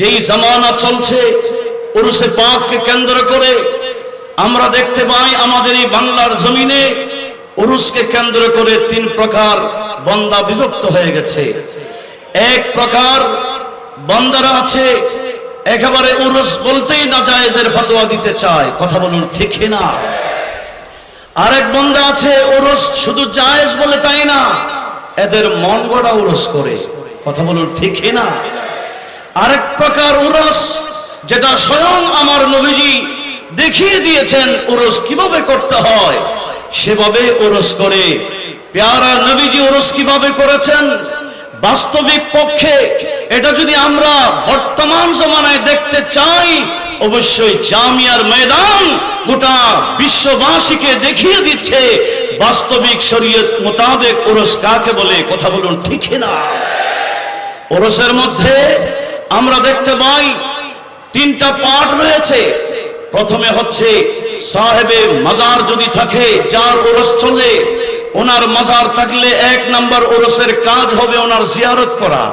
যেই জামানা চলছে উরুসে পাককে কেন্দ্র করে আমরা দেখতে পাই আমাদের এই বাংলার জমিনে উরুসকে কেন্দ্র করে তিন প্রকার বন্দা বিভক্ত হয়ে গেছে। এক প্রকার বন্দারা আছে, একেবারে উরুস বলতেই না জায়েজের ফতোয়া দিতে চায়, কথা বলুন ঠিক না? আরেক বন্দা আছে উরুস শুধু জায়েজ বলে তাই না, এদের মন গড়া উরস করে, কথা বলুন ঠিক না? আরেক প্রকার উরস যেটা স্বয়ং আমার নবীজি দেখিয়ে দিয়েছেন, উরস কীভাবে করতে হয়? সেভাবে উরস করে। পেয়ারা নবীজি উরস কীভাবে করেছেন? বাস্তবিক পক্ষে এটা যদি আমরা বর্তমান জমানায় দেখতে চাই, অবশ্যই জামিয়ার ময়দান গোটা বিশ্ববাসীকে দেখিয়ে দিচ্ছে, বাস্তবিক শরীয়ত মোতাবেক ওরস কাকে বলে, কথা বলুন ঠিক না ওরসের মধ্যে আমরা দেখতে পাই তিনটা পার্ট রয়েছে। প্রথমে হচ্ছে সাহেবে মাজার যদি থাকে, যার ওরস চলে, ওনার মাজার থাকলে এক নাম্বার ওরসের কাজ হবে ওনার জিয়ারত করা।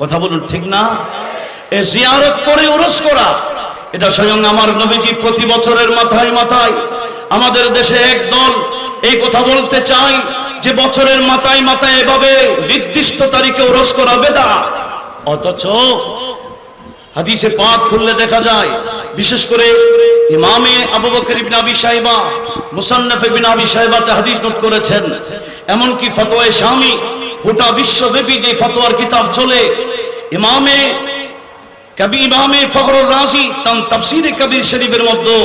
কথা বলুন ঠিক না? এ জিয়ারত করে ওরস করা, এটা স্বয়ং আমার নবীজি প্রতি বছরের মাথায় মাথায়। আমাদের দেশে এক দল এই কথা বলতে চাই যে বছরের মাথায় মাথায় এভাবে নির্দিষ্ট তারিখে ওরস করা বেদা অথচ হাদিসে পাক খুললে দেখা যায়, বিশেষ করে ইমামে আবু বকর ইবনে আবি সাহেবা মুসান্নাফ ইবনে আবি সাহেবাতে হাদিস নোট করেছেন। এমনকি ফতোয়া শামি, গোটা বিশ্বব্যাপী যে ফতোয়ার কিতাব চলে, ইমামে কবি, ইমামে ফখরুল রাজি তান তাফসিরে কবির শরীফের মধ্যে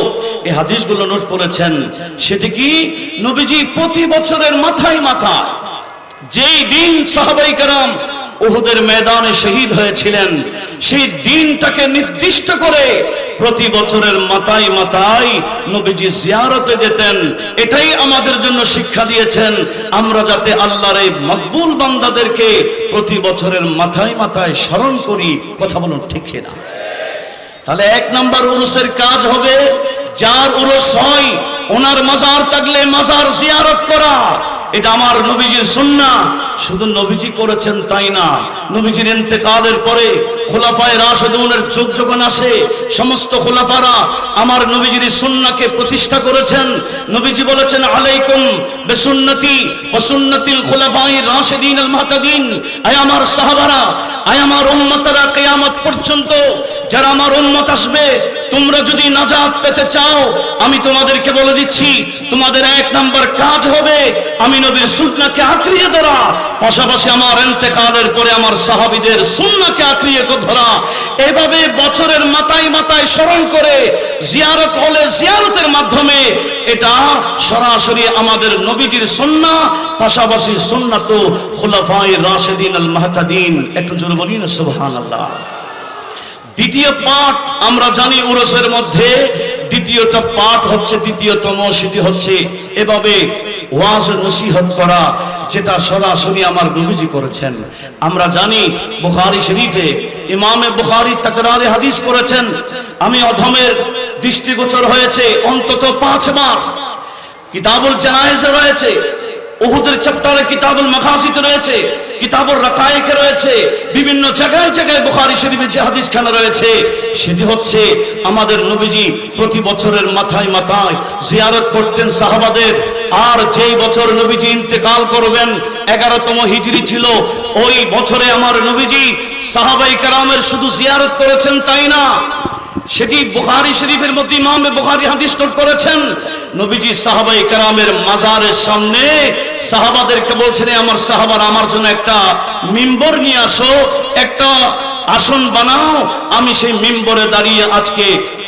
এই হাদিসগুলো নোট করেছেন। সেটি কি? নবীজি প্রতি বছরের মাথায় মাথায় যেই দিন সাহাবাই কারাম উহুদের ময়দানে শহীদ হয়েছিলেন। সেই দিনটাকে নির্দিষ্ট করে প্রতি বছরের মাথায় মাথায় নবীজি জিয়ারতে যেতেন। এটাই আমাদের জন্য শিক্ষা দিয়েছেন। আমরা যাতে আল্লাহর এই মকবুল বান্দাদেরকে প্রতি বছরের মাথায় মাথায় স্মরণ করি। কথা বলুন ঠিক না তাহলে এক নাম্বার উরুসের কাজ হবে, যার উরুস হয়, ওনার মাজার থাকলে মাজার জিয়ারত করা। এটা আমার নবীজির সুন্না। শুধু নবীজি করেছেন তাই না। নবীজির কাদের পরে খোলাফায় রাশেদুনের চোখ যখন আসে, সমস্ত খোলাফারা আমার নবীজির সুন্নাকে প্রতিষ্ঠা করেছেন। নবীজি বলেছেন, আলাইকুম বেসুন্নতি অসুন্নতিল সুন্নতিল খোলাফাই রাশেদিন আল মাহতাদিন আমার সাহাবারা আয় আমার উম্মতরা কিয়ামত পর্যন্ত, যারা আমার উম্মত আসবে, তোমরা যদি পেতে চাও, আমি তোমাদেরকে বলে দিচ্ছি, তোমাদের এক নাম্বার কাজ হবে, আমি নবীর সুন্নাহকে আঁকড়িয়ে ধরা। পাশাপাশি আমার ইন্তেকালের পরে আমার সাহাবীদের সুন্নাহকে আঁকড়িয়ে ধরা। এভাবে বছরের মাথায় মাথায় স্মরণ করে জিয়ারত হলে জিয়ারতের মাধ্যমে এটা সরাসরি আমাদের নবীজির সুন্নাহ, পাশাপাশি সুন্নাহ তো খুলাফায়ে রাশেদিন আল মাহতাদিন একটু জোরে বলি না সুবহানাল্লাহ। দ্বিতীয় পাঠ আমরা জানি উরসের মধ্যে, দ্বিতীয়টা পাঠ হচ্ছে, দ্বিতীয়তম সেটি হচ্ছে, এভাবে ওয়াজ নসিহত করা, যেটা সরাসরি আমার নবীজি করেছেন। আমরা জানি বুখারী শরীফে ইমামে বুখারী তাকরারে হাদিস করেছেন, আমি অধমের দৃষ্টিগোচর হয়েছে অন্তত পাঁচবার। কিতাবুল জানায়েজে রয়েছে উহুদের চ্যাপ্টারে কিতাবুল মাখাসিতে রয়েছে কিতাবুল রাকায়েকে রয়েছে, বিভিন্ন জায়গায় জায়গায় বুখারী শরীফে যে হাদিসখানা রয়েছে, সেটি হচ্ছে আমাদের নবীজি প্রতি বছরের মাথায় মাথায় জিয়ারত করতেন সাহাবাদের, আর যেই বছর নবীজি ইন্তেকাল করবেন, এগারোতম হিজরি ছিল, ওই বছরে আমার নবীজি সাহাবাই কারামের শুধু জিয়ারত করেছেন তাই না? সেটি বুখারি শরীফের মধ্যে ইমামে বুখারী হাদিস নোট করেছেন। নবীজি সাহাবাই কারামের মাজারের সামনে সাহাবাদেরকে বলছেন আমার সাহাবার, আমার জন্য একটা মিম্বর নিয়ে আসো, একটা আসন বানাও। আমি সেই মিম্বরে দাঁড়িয়ে আজকে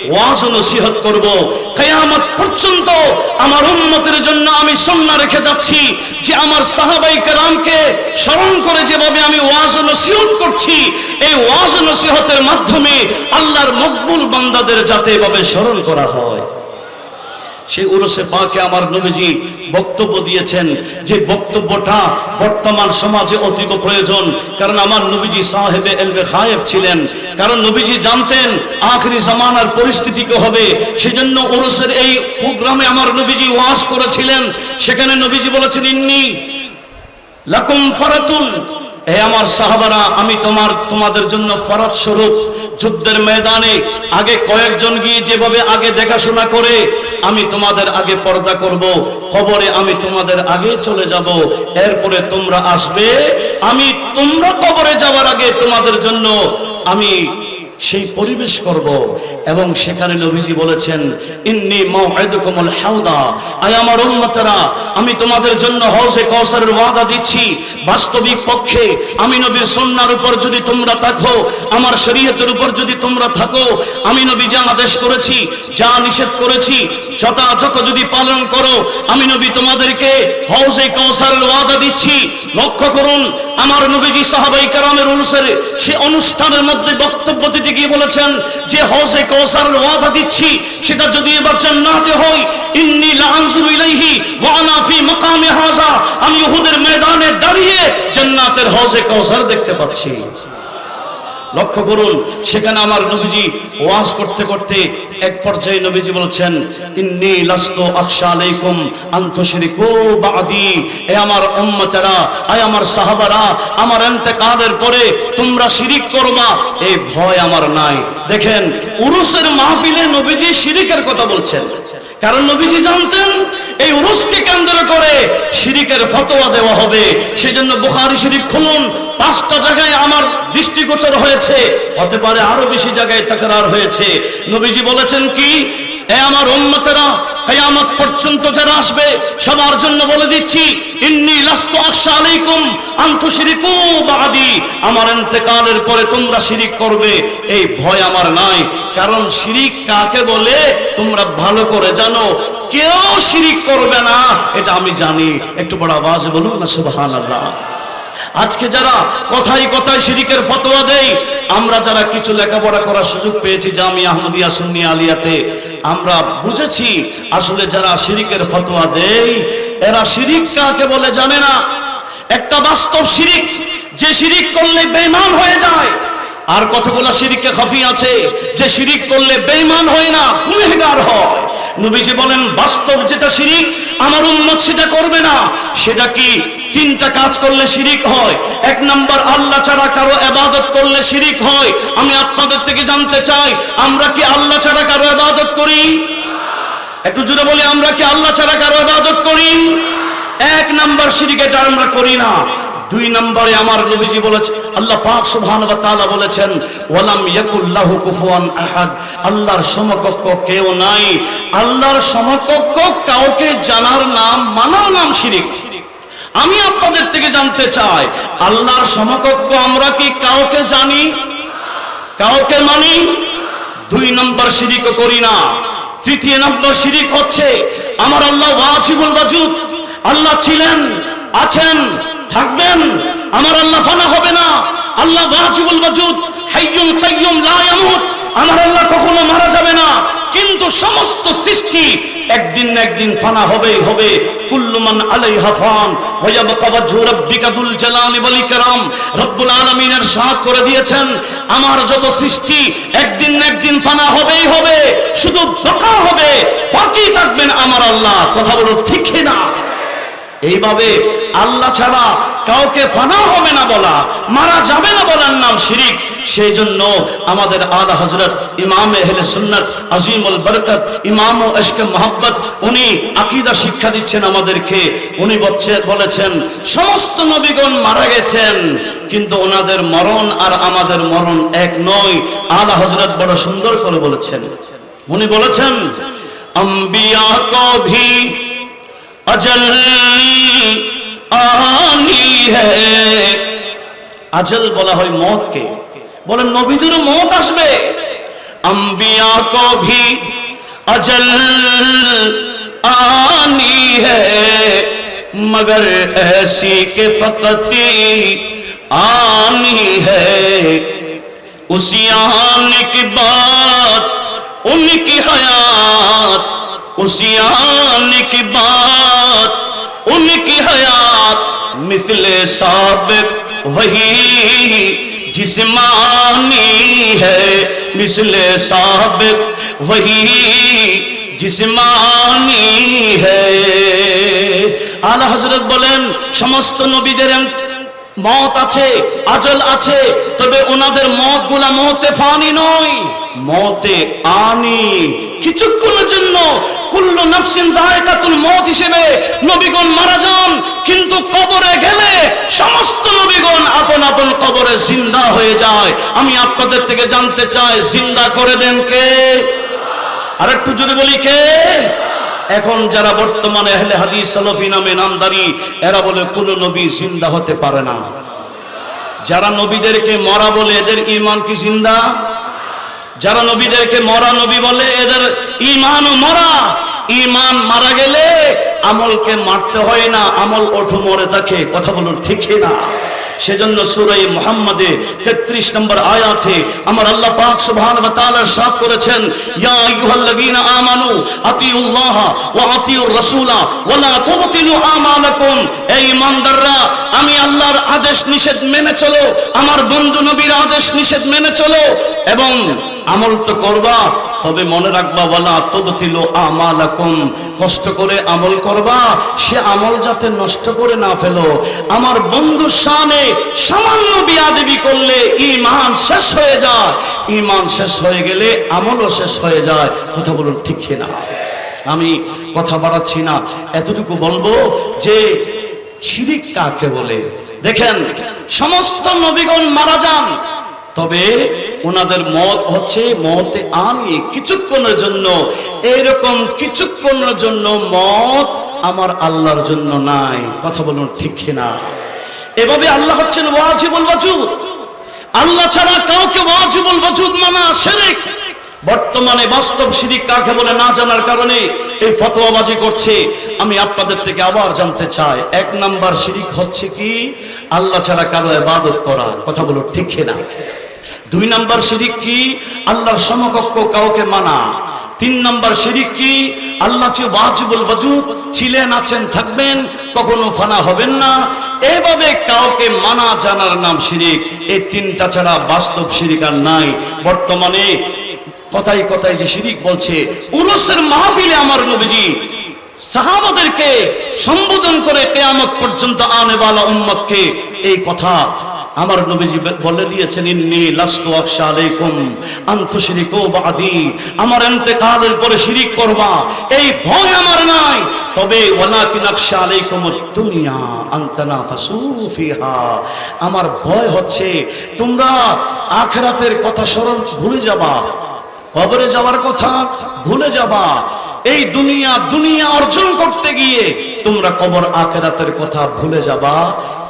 ওয়াজ নসিহত করব। কেয়ামত পর্যন্ত আমার উন্নতির জন্য আমি সন্না রেখে যাচ্ছি যে আমার সাহাবাই কেরামকে স্মরণ করে যেভাবে আমি ওয়াজ নসিহত করছি, এই ওয়াজ নসিহতের মাধ্যমে আল্লাহর মকবুল বান্দাদের যাতে এভাবে স্মরণ করা হয়। সেই উরসে পাকে আমার নবীজি বক্তব্য দিয়েছেন যে বক্তব্যটা বর্তমান সমাজে অতীব প্রয়োজন। কারণ আমার নবীজি সাহেবে এলবে খায়েব ছিলেন। কারণ নবীজি জানতেন আখরি জামানার পরিস্থিতি কি হবে। সেজন্য উরসের এই প্রোগ্রামে আমার নবীজি ওয়াজ করেছিলেন। সেখানে নবীজি বলেছেন, ইন্নি লাকুম ফারাতুন। হে আমার সাহাবারা, আমি তোমার, তোমাদের জন্য ফরজ স্বরূপ। যুদ্ধের ময়দানে আগে কয়েকজন গিয়ে যেভাবে আগে দেখাশোনা করে আমি তোমাদের আগে পর্দা করব, কবরে আমি তোমাদের আগে চলে যাব, এরপরে তোমরা আসবে, আমি তোমরা কবরে যাওয়ার আগে তোমাদের জন্য আমি সেই পরিবেশ করব। এবং সেখানে নবীজি বলেছেন, ইন্নি মাউইদুকুমুল হাউদা আয় আমার উম্মতরা, আমি তোমাদের জন্য হওজে কওসারের ওয়াদা দিচ্ছি। বাস্তবিক পক্ষে আমি নবীর সুন্নাহর উপর যদি তোমরা থাকো, আমার শরীয়তের উপর যদি তোমরা থাকো, আমি নবী যা আদেশ করেছি, যা নিষেধ করেছি, যথাযথ যদি পালন করো, আমি নবী তোমাদেরকে হওজে কওসারের ওয়াদা দিচ্ছি। লক্ষ্য করুন, আমার নবীজি সাহাবাই কারামের অনুসারে সে অনুষ্ঠানের মধ্যে বক্তব্য দিতে গিয়ে বলেছেন, যে হজে কৌসার ওয়াদা দিচ্ছি, সেটা যদি এবার জান্নাতে হয়, ইন্নি লাআনজুরু ইলাইহি ওয়া আনা ফি মাকামি হাযা। আমি উহুদের ময়দানে দাঁড়িয়ে জান্নাতের হজে কৌসার দেখতে পাচ্ছি। লক্ষ্য করুন, সেখানে আমার নবীজি ওয়াজ করতে করতে এক পর্যায়ে নবীজি বলছেন, ইন্নি লাস্তু আখশা আলাইকুম আন তুশরিকু বাদি। এ আমার উম্মতেরা আয় আমার সাহাবারা, আমার ইন্তেকালের পরে তোমরা শিরিক করবা। এই ভয় আমার নাই। দেখেন, উরুসের মাহফিলে নবীজি শিরিকের কথা বলছেন। কারণ নবীজি জানতেন, এই উরুসকে কেন্দ্র করে শিরিকের ফতোয়া দেওয়া হবে। সেজন্য বুখারী শরীফ খুলুন পাঁচটা জায়গায় আমার দৃষ্টিগোচর হয়েছে। হতে পারে আরও বেশি জায়গায় তাকরার হয়েছে। নবীজি বলেছেন কি? আমার পর্যন্ত যারা আসবে, সবার জন্য বলে দিচ্ছি, ইন্নী লাস্তু আখশা আলাইকুম বাদি। আমার পরে তোমরা শিরিক করবে, এই ভয় আমার নাই। কারণ শিরিক কাকে বলে? তোমরা ভালো করে জানো, কেউ শিরিক করবে না, এটা আমি জানি। একটু বড় আওয়াজে বলুন না আজকে যারা কথাই কথায় শিরিকের ফতোয়া দেই আমরা যারা কিছু লেখাপড়া করার সুযোগ পেয়েছি জামি আহমদিয়া সুন্নি আলিয়াতে, আমরা বুঝেছি আসলে যারা শিরিকের ফতোয়া দেই এরা শিরিক কাকে বলে জানে না? একটা বাস্তব শিরিক, যে শিরিক করলে বেঈমান হয়ে যায়। আর কতগুলো শিরিকে খাফি আছে, যে শিরিক করলে বেঈমান হয় না গুনেহগার হয়। নবীজি বলেন, বাস্তব যেটা শিরিক, আমার উম্মত সেটা করবে না। সেটা কি? তিনটা কাজ করলে শিরিক হয়। এক নাম্বার, আল্লাহ ছাড়া কারও এবাদত করলে শিরিক হয়। আমি আপনাদের থেকে জানতে চাই, আমরা কি আল্লাহ ছাড়া কারও এবাদত করি? একটু জুড়ে বলি, আমরা কি আল্লাহ ছাড়া কারও ইবাদত করি? এক নাম্বার শিরিক, এটা আমরা করি না। দুই নম্বরে আমার নবীজি বলেছে, আল্লাহ পাক সুবহানাহু ওয়া তাআলা বলেছেন, ওয়ালাম ইয়াকুল্লাহু কুফুয়ান আহাদ। আল্লাহর সমকক্ষ কেউ নাই। আল্লাহর সমকক্ষ কাউকে জানার নাম, মানার নাম শিরিক। আমি আপনাদের থেকে জানতে চাই, আল্লাহর সমকক্ষ আমরা কি কাউকে জানি? কাউকে মানি? দুই নম্বর শিরিক করি না। তৃতীয় নম্বর শিরিক হচ্ছে, আমার আল্লাহ ওয়াজিবুল ওয়াজুদ। আল্লাহ ছিলেন, আছেন, থাকবেন। আমার আল্লাহ ফানা হবে না। আল্লাহ ওয়াজিবুল ওয়াজুদ হাইয়ুম কাইয়ুম লা ইয়ামুত। আমার আল্লাহ কখনো মারা যাবে না। কিন্তু সমস্ত সৃষ্টি একদিন না একদিন ফানা হবেই হবে। কুল্লুমান আলাইহা ফান ওয়া ইয়াবকা ওয়াজহু রাব্বিকা যুল জালালি ওয়াল ইকরাম। রব্বুল আলামিনের সাথ করে দিয়েছেন, আমার যত সৃষ্টি একদিন না একদিন ফানা হবেই হবে, শুধু বকা হবে, বাকি থাকবেন আমার আল্লাহ। কথা বলো ঠিক না এইভাবে আল্লাহ ছাড়া কাউকে ফানা হবে না বলা, মারা যাবে না বলার নাম শিরিক। সেই জন্য আমাদের আলা হজরত ইমাম এহলে সুন্নাত আজিমুল বরকত, ইমাম ও এশকে মোহাব্বত, উনি আকীদা শিক্ষা দিচ্ছেন আমাদেরকে। উনি বলছে বলেছেন, সমস্ত নবীগণ মারা গেছেন, কিন্তু ওনাদের মরণ আর আমাদের মরণ এক নয়। আলা হজরত বড় সুন্দর করে বলেছেন। উনি বলেছেন, আম্বিয়া কভি अजल आनी है আজল বলা হয় মতকে বলেন নবীদের মত আসবে अम्बिया को भी अजल आनी है मगर ऐसी के फकत आनी है उसी आने की बात उनकी हयात उसी आने شکل سابق وہی جسمانی ہے مثل سابق وہی جسمانی ہے আলা হজরত বলেন সমস্ত নবীদের মত আছে, আজল আছে, তবে ওনাদের মতগুলা মতে ফানি নয়। মতে আনি কিছুক্ষণের জন্য কুল্লু নাফসিন দায়কাতুল মত হিসেবে নবীগণ মারা যান, কিন্তু কবরে গেলে সমস্ত নবীগণ আপন আপন কবরে জিন্দা হয়ে যায়। আমি আপনাদের থেকে জানতে চাই, জিন্দা করে দেন কে? আর একটু যদি বলি কে? এখন যারা বর্তমানে আহলে হাদিস সালফি নামে নামদারি, এরা বলে কোন নবী জিন্দা হতে পারে না। যারা নবীদেরকে মরা বলে, এদের ইমান কি জিন্দা? যারা নবীদেরকে মরা নবী বলে, এদের ইমান ও মরা। ইমান মারা গেলে আমলকে মারতে হয় না, আমল ওঠু মরে থাকে। কথা বলুন ঠিক না সেজন্য সুরাই মোহাম্মদে 33 নম্বর আয়াতে আমার আল্লাহ পাক সুবহানাহু ওয়া তাআলা সাফ করেছেন, ইয়া আইয়ুহাল্লাযীনা আমানু আতিউল্লাহ ওয়া আতিউর রাসূলা ওয়া লা তুবতিলু আমালাকুম। এই ইমানদাররা, আমি আল্লাহর আদেশ নিষেধ মেনে চলো, আমার বন্ধু নবীর আদেশ নিষেধ মেনে চলো এবং আমল তো করবা তবে মনে রাখবা, ওয়ালা তুবতিল আমালাকুম। কষ্ট করে আমল করবা, সে আমল যাতে নষ্ট করে না ফেলো। আমার বন্ধু শানে সামান্য বিয়াদবি করলে ঈমান শেষ হয়ে যায়। ঈমান শেষ হয়ে গেলে আমলও শেষ হয়ে যায়। কথা বলুন ঠিক না আমি কথা বাড়াচ্ছি না, এতটুকু বলব যে শিরিক কাকে বলে? দেখেন, সমস্ত নবীগণ মারা যান। তবে ওনাদের মত হচ্ছে, মতে আমি কিছুক্ষণের জন্য, এইরকম কিছুক্ষণের জন্য মত আমার আল্লাহর জন্য নাই। কথা বলুন ঠিক না এভাবে আল্লাহ হচ্ছেন ওয়াজিবুল ওয়াজুদ। আল্লাহ ছাড়া কাউকে ওয়াজিবুল ওয়াজুদ মানা শিরক বর্তমানে বাস্তব শিরিক কাকে বলে না জানার কারণে এই ফতোয়াবাজি করছে। আমি আপনাদের থেকে আবার জানতে চাই, এক নাম্বার শিরিক হচ্ছে কি? আল্লাহ ছাড়া কারও ইবাদত করা। কথা বলো ঠিক না দুই নাম্বার শিরিক কি? আল্লাহর সমকক্ষ কাউকে মানা। তিন নাম্বার শিরিক কি? আল্লাহ ওয়াজিবুল ওয়াজুদ, ছিলেন, আছেন, থাকবেন, কখনো ফানা হবেন না। এভাবে কাউকে মানা জানার নাম শিরিক। এই তিনটা ছাড়া বাস্তব শিরিক আর নাই। বর্তমানে কথাই কথাই যে শিরিক বলছে, উরসের মাহফিলে আমার নবীজি সাহাবাদেরকে সম্বোধন করে কেয়ামত পর্যন্ত আনেওয়ালা উম্মতকে এই কথা আমার নবীজি বলে দিয়েছেন, ইন্নি লাস্তু আকশা আলাইকুম আনতুশরিকু বাদি। আমার ইন্তেকালের পরে শিরিক করবা, এই ভয় আমার নাই। তবে ওয়ালাকিন আকশা আলাইকুম দুনিয়া আনতানাফাসু ফিহা। আমার ভয় হচ্ছে, তোমরা আখিরাতের কথা স্মরণ ভুলে যাবা। কবরে যাওয়ার কথা ভুলে যাবা। এই দুনিয়া দুনিয়া অর্জন করতে গিয়ে তোমরা কবর আখেরাতের কথা ভুলে যাবা।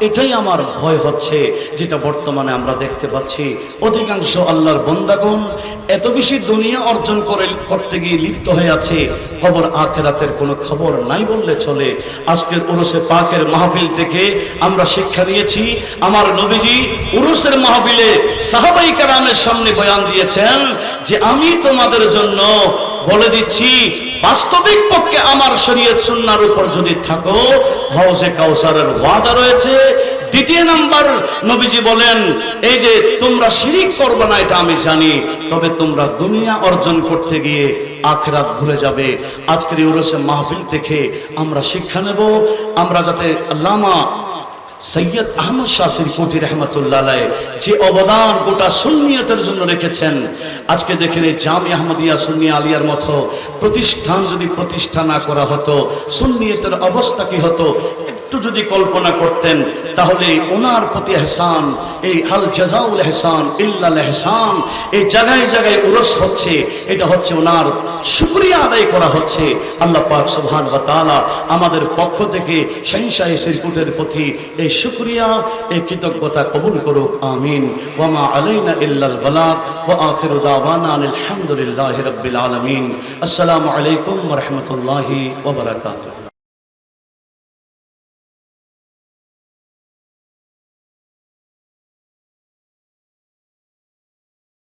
এটাই আমার ভয় হচ্ছে, যেটা বর্তমানে আমরা দেখতে পাচ্ছি। অধিকাংশ আল্লাহর বন্দাগণ এত বেশি দুনিয়া অর্জন করে, করতে গিয়ে লিপ্ত হয়ে আছে। কবর আখেরাতের কোনো খবর নাই বললে চলে। আজকের উরুসে পাকের মাহফিল থেকে আমরা শিক্ষা নিয়েছি, আমার নবীজি উরুসের মাহফিলে সাহাবাই কারামের সামনে বয়ান দিয়েছেন যে, আমি তোমাদের জন্য বলে দিচ্ছি, বাস্তবিক পক্ষে আমার শরীয়ত সুন্নার উপর যদি থাকো হাউসে কাউসারের ওয়াদা রয়েছে। দ্বিতীয় নাম্বার নবীজি বলেন, এই যে তোমরা শিরিক করবে না, এটা আমি জানি, তবে তোমরা দুনিয়া অর্জন করতে গিয়ে আখরাত ভুলে যাবে। আজকের ইউরোসে মাহফিল থেকে আমরা শিক্ষা নেব, আমরা যাতে আল্লামা সৈয়দ আহমদ শাসির পুঁথি রহমতুল্লাহ যে অবদান গোটা সুন্নিয়তের জন্য রেখেছেন। আজকে দেখেন এই জামি আহমদিয়া সুন্নি আলিয়ার মতো প্রতিষ্ঠান যদি প্রতিষ্ঠা না করা হতো, সুন্নিয়তের অবস্থা কি হতো? একটু যদি কল্পনা করতেন, তাহলে ওনার প্রতি এহসান, এই হাল জাজাউল এহসান, ইল্লাল এহসান, এই জায়গায় জায়গায় উরস হচ্ছে, এটা হচ্ছে ওনার শুক্রিয়া আদায় করা হচ্ছে। আল্লাহ পাক সুবহান ওয়া তাআলা আমাদের পক্ষ থেকে শাহিনশাহ সিরকুটের প্রতি এই শুক্রিয়া, এই কৃতজ্ঞতা কবুল করুক, আমিন। ওয়ামা আলাইনা ইল্লাল বালাগ ওয়া আখিরু দাওয়ানা আলহামদুলিল্লাহি রাব্বিল আলামিন। আসসালামু আলাইকুম ওয়া রাহমাতুল্লাহি ওয়া বারাকাতুহু।